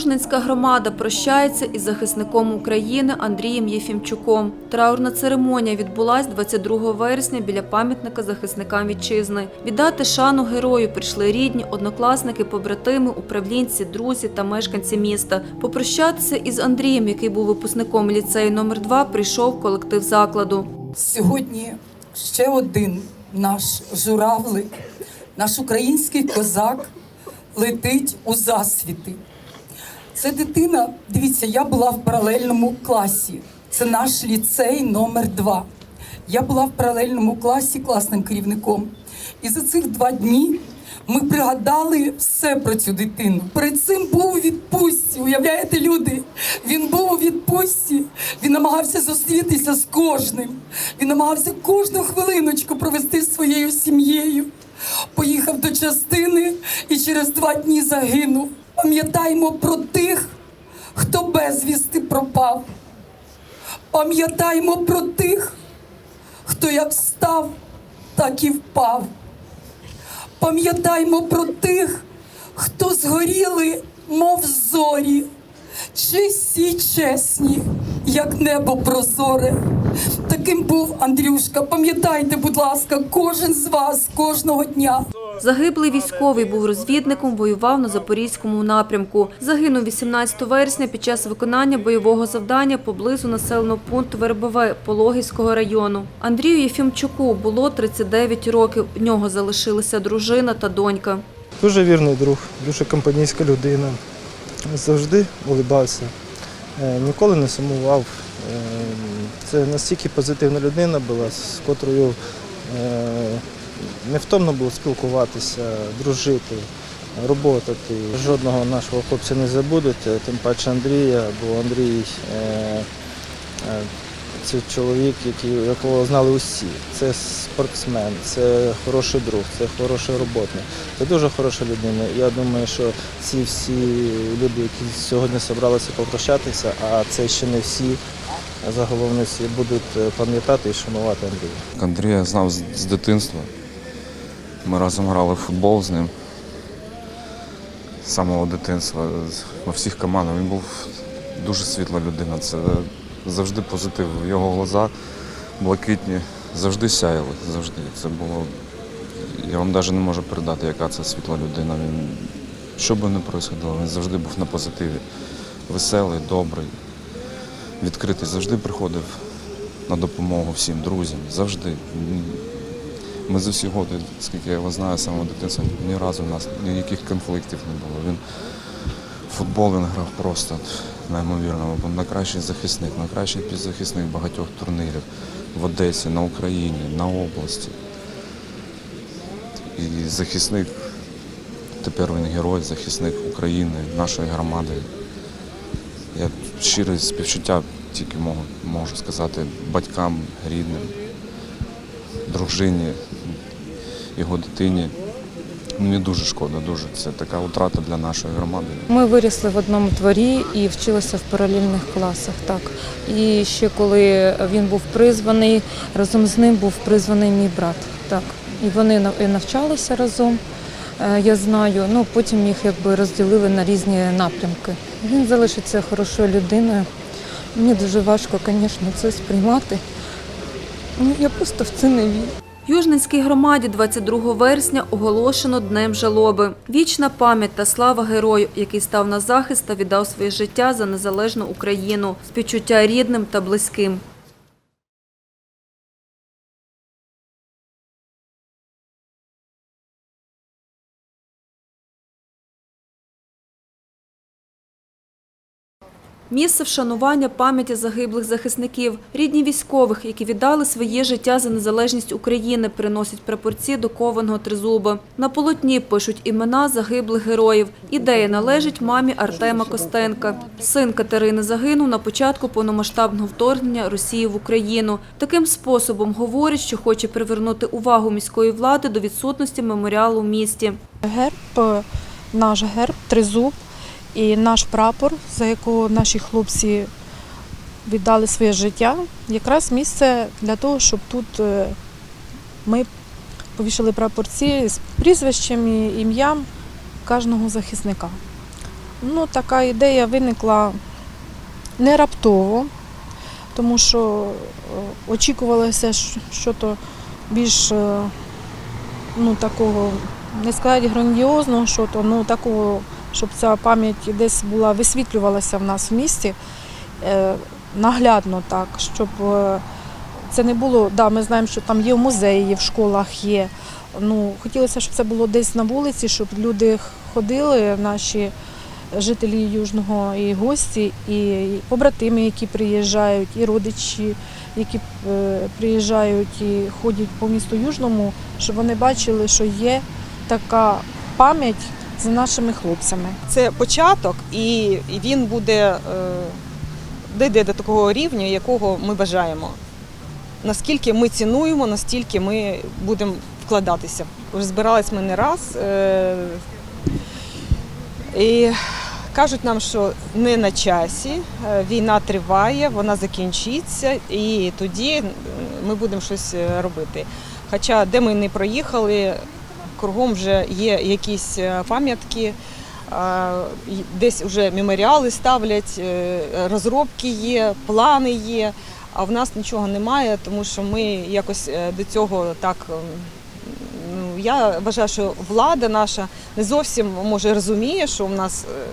Южненська громада прощається із захисником України Андрієм Єфімчуком. Траурна церемонія відбулась 22 вересня біля пам'ятника захисникам вітчизни. Віддати шану герою прийшли рідні, однокласники, побратими, управлінці, друзі та мешканці міста. Попрощатися із Андрієм, який був випускником ліцею номер 2 прийшов колектив закладу. Сьогодні ще один наш журавлик, наш український козак летить у засвіти. Це дитина, дивіться, я була в паралельному класі. Це наш ліцей номер 2 Я була в паралельному класі класним керівником. І за цих два дні ми пригадали все про цю дитину. Перед цим був у відпустці. Уявляєте, люди? Він був у відпустці. Він намагався зустрітися з кожним. Він намагався кожну хвилиночку провести зі своєю сім'єю. Поїхав до частини і через два дні загинув. Пам'ятаємо про тих, хто безвісти пропав. Пам'ятаємо про тих, хто як встав, так і впав. Пам'ятаймо про тих, хто згоріли, мов зорі, чисті чесні, як небо прозоре. Таким був Андрюшка. Пам'ятайте, будь ласка, кожен з вас кожного дня. Загиблий військовий був розвідником, воював на Запорізькому напрямку. Загинув 18 вересня під час виконання бойового завдання поблизу населеного пункту Вербове Пологівського району. Андрію Єфімчуку було 39 років. В нього залишилися дружина та донька. Дуже вірний друг, дуже компанійська людина. Завжди улибався, е, ніколи не сумував. Е, Це настільки позитивна людина була, з котрою е, невтомно було спілкуватися, дружити, роботати. Жодного нашого хлопця не забудуть, е, тим паче Андрія, бо Андрій е, е, це чоловік, якого знали усі. Це спортсмен, це хороший друг, це хороший роботник. Це дуже хороша людина. Я думаю, що ці всі люди, які сьогодні зібралися попрощатися, а це ще не всі, загалом всі будуть пам'ятати і шанувати Андрія. Андрія знав з дитинства. Ми разом грали в футбол з ним. З самого дитинства, во всіх командах. Він був дуже світла людина. Це завжди позитив. Його глаза блакитні, завжди сяяли. Завжди. Це було. Я вам навіть не можу передати, яка це світла людина. Він, що би не происходило, він завжди був на позитиві. Веселий, добрий, відкритий, завжди приходив на допомогу всім друзям. Завжди. Ми за всі роки, скільки я його знаю, з самого дитинства, ні разу в нас ніяких конфліктів не було. Він футбол він грав просто неймовірно. Він найкращий захисник, найкращий підзахисник багатьох турнірів в Одесі, на Україні, на області. І захисник, тепер він герой, захисник України, нашої громади. Я щире співчуття тільки можу, можу сказати батькам, рідним, дружині, його дитині. Мені дуже шкода, дуже. Це така утрата для нашої громади. Ми вирісли в одному дворі і вчилися в паралельних класах. Так і ще коли він був призваний, разом з ним був призваний мій брат. Так, і вони навчалися разом. е, Я знаю. Ну потім їх якби розділили на різні напрямки. Він залишиться хорошою людиною. Мені дуже важко, звісно, це сприймати. Ну я просто в це не вірю. Южненській громаді 22 вересня оголошено Днем жалоби. Вічна пам'ять та слава герою, який став на захист та віддав своє життя за незалежну Україну, співчуття рідним та близьким. Місце вшанування пам'яті загиблих захисників, рідні військових, які віддали своє життя за незалежність України, приносять прапорці до кованого тризуба. На полотні пишуть імена загиблих героїв. Ідея належить мамі Артема Костенка. Син Катерини загинув на початку повномасштабного вторгнення Росії в Україну. Таким способом говорить, що хоче привернути увагу міської влади до відсутності меморіалу в місті. Герб, е, наш герб, тризуб і наш прапор, за якого наші хлопці віддали своє життя, якраз місце для того, щоб тут е, ми повішали прапорці з прізвищем і ім'ям кожного захисника. Ну, така ідея виникла не раптово, тому що е, очікувалося що то більш е, ну, такого, не сказати грандіозного, що то, ну такого, щоб ця пам'ять десь була, висвітлювалася в нас в місті е, наглядно так, щоб е, це не було, да, ми знаємо, що там є в музеї, є в школах є. Ну, хотілося, щоб це було десь на вулиці, щоб люди ходили, наші жителі Южного і гості, і побратими, які приїжджають, і родичі, які е, приїжджають і ходять по місту Южному, щоб вони бачили, що є така пам'ять за нашими хлопцями. Це початок, і він буде е, дійде до такого рівня, якого ми бажаємо. Наскільки ми цінуємо, настільки ми будемо вкладатися. Вже збирались ми не раз. Е, і кажуть нам, що не на часі, е, війна триває, вона закінчиться, і тоді ми будемо щось робити. Хоча де ми не проїхали, кругом вже є якісь е, пам'ятки, десь вже меморіали ставлять, е, розробки є, плани є. А в нас нічого немає, тому що ми якось е, до цього так. ем, Ну, я вважаю, що влада наша не зовсім може розуміє, що в нас. е,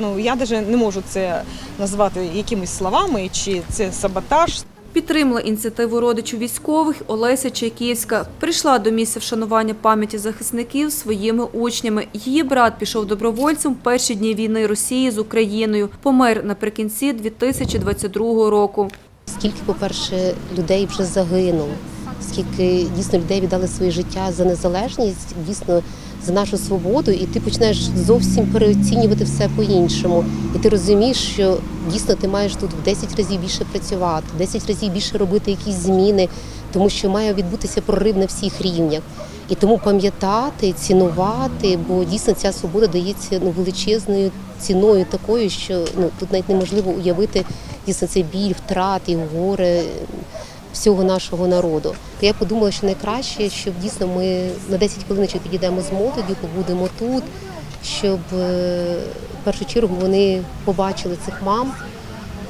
Ну я навіть не можу це назвати якимись словами, чи це саботаж, Підтримала ініціативу родичів військових Олеся Чайківська. Прийшла до місця вшанування пам'яті захисників своїми учнями. Її брат пішов добровольцем в перші дні війни Росії з Україною. Помер наприкінці 2022 року. Скільки, по-перше, людей вже загинуло, скільки дійсно людей віддали своє життя за незалежність, дійсно за нашу свободу, і ти починаєш зовсім переоцінювати все по-іншому. І ти розумієш, що дійсно ти маєш тут в 10 разів більше працювати, в 10 разів більше робити якісь зміни, тому що має відбутися прорив на всіх рівнях. І тому пам'ятати, цінувати, бо дійсно ця свобода дається ну величезною ціною такою, що ну тут навіть неможливо уявити дійсно цей біль, втрат і горе всього нашого народу. То я подумала, що найкраще, щоб дійсно ми на 10 хвилиночок підійдемо з молоддю, побудемо тут, щоб е, в першу чергу вони побачили цих мам,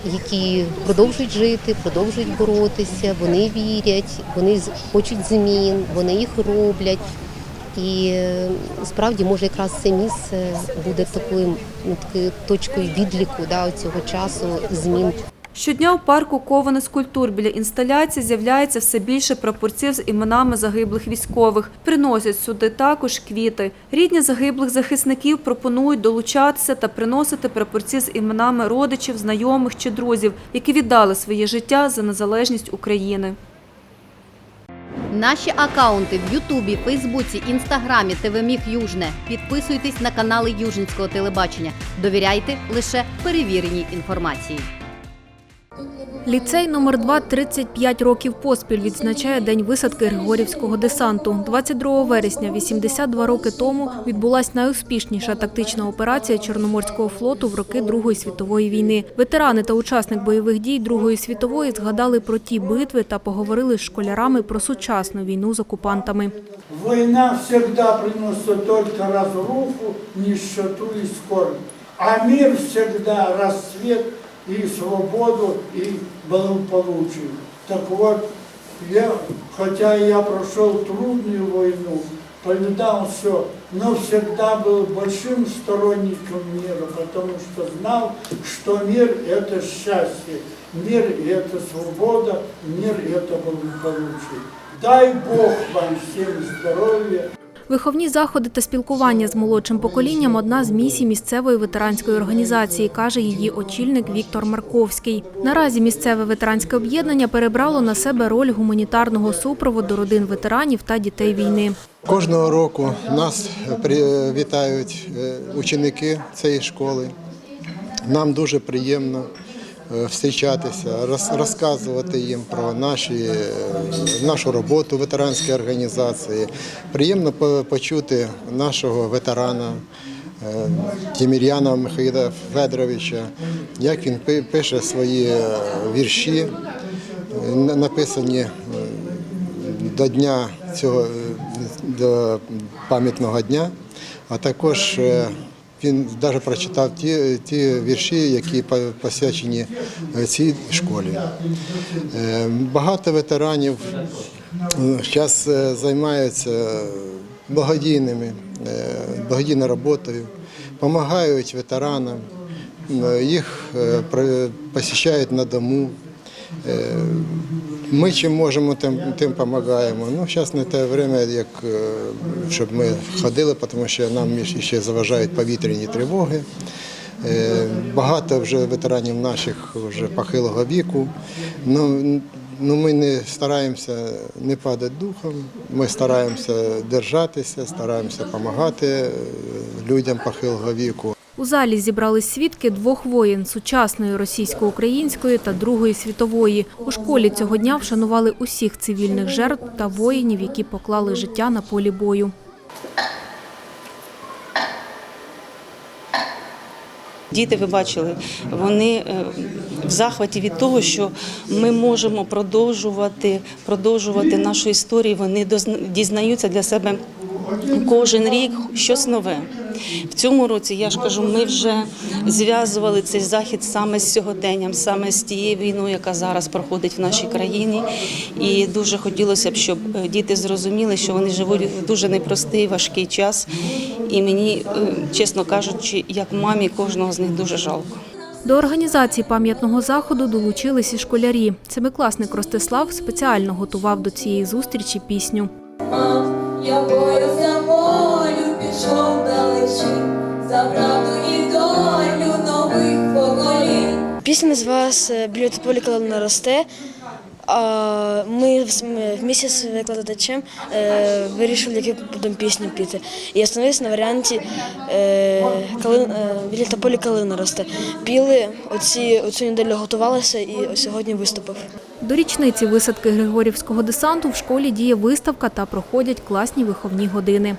які продовжують жити, продовжують боротися, вони вірять, вони хочуть змін, вони їх роблять. І е, справді може якраз це місце буде такою ну, такою точкою відліку да, цього часу змін Щодня у парку Коване скульптур біля інсталяції з'являється все більше прапорців з іменами загиблих військових. Приносять сюди також квіти. Рідні загиблих захисників пропонують долучатися та приносити прапорці з іменами родичів, знайомих чи друзів, які віддали своє життя за незалежність України. Наші акаунти в Ютубі, Фейсбуці, Інстаграмі, ТВ Южне. Підписуйтесь на канали Южницького телебачення. Довіряйте лише перевіреній інформації. Ліцей номер 2 35 років поспіль відзначає День висадки Григорівського десанту. 22 вересня, 82 роки тому, відбулася найуспішніша тактична операція Чорноморського флоту в роки Другої світової війни. Ветерани та учасник бойових дій Другої світової згадали про ті битви та поговорили з школярами про сучасну війну з окупантами. Война всегда приносит только разруху, нищету и скорбь. А мир всегда расцвет и свободу, и благополучие. Так вот, я, хотя я прошел трудную войну, повидал все, но всегда был большим сторонником мира, потому что знал, что мир – это счастье, мир – это свобода, мир – это благополучие. Дай Бог вам всем здоровья, Виховні заходи та спілкування з молодшим поколінням одна з місій місцевої ветеранської організації, каже її очільник Віктор Марковський. Наразі місцеве ветеранське об'єднання перебрало на себе роль гуманітарного супроводу родин ветеранів та дітей війни. Кожного року нас вітають е, ученики цієї школи. Нам дуже приємно е, зустрічатися, роз- розказувати їм про наші, е, нашу роботу в ветеранській організації. Приємно почути нашого ветерана е, Тімір'яна Михайла Федоровича, як він пише свої вірші, написані до дня цього до пам'ятного дня, а також він навіть прочитав ті, ті вірші, які по- посвячені е, цій школі. Е, Багато ветеранів зараз займаються благодійними, е, благодійною роботою, допомагають ветеранам, е, їх е, при- на дому. Е, Ми чим можемо, тим, тим допомагаємо. Ну, зараз не те время, як е, щоб ми ходили, тому що нам ще заважають повітряні тривоги. Е, Багато вже ветеранів наших вже похилого віку. Ну, ну, ми не стараємося не падати духом, ми стараємося держатися, стараємося допомагати людям похилого віку. У залі зібрались свідки двох воєн – сучасної російсько-української та Другої світової. У школі цього дня вшанували усіх цивільних жертв та воїнів, які поклали життя на полі бою. Діти, ви бачили, вони е, в захваті від того, що ми можемо продовжувати, продовжувати нашу історію. Вони дізнаються для себе кожен рік щось нове. В цьому році я ж кажу, ми вже зв'язували цей захід саме з сьогоденням, саме з тією війною, яка зараз проходить в нашій країні. І дуже хотілося б, щоб е, діти зрозуміли, що вони живуть в дуже непростий, важкий час. І мені, е, чесно кажучи, як мамі кожного з них дуже жалко. До організації пам'ятного заходу долучились і школярі. Семикласник Ростислав спеціально готував до цієї зустрічі пісню. Я за волю, пішов далечі, за правду і долю нових поколінь. Пісня називалася Біля тополі, коли вона росте. Ми в- з викладачем е, вирішили, яку будемо пісню піти. І остановилися на варіанті е, коли, е, біля тополі калина росте. Піли, оці, оцю неділю готувалися і сьогодні виступив. До річниці висадки Григорівського десанту в школі діє виставка та проходять класні виховні години.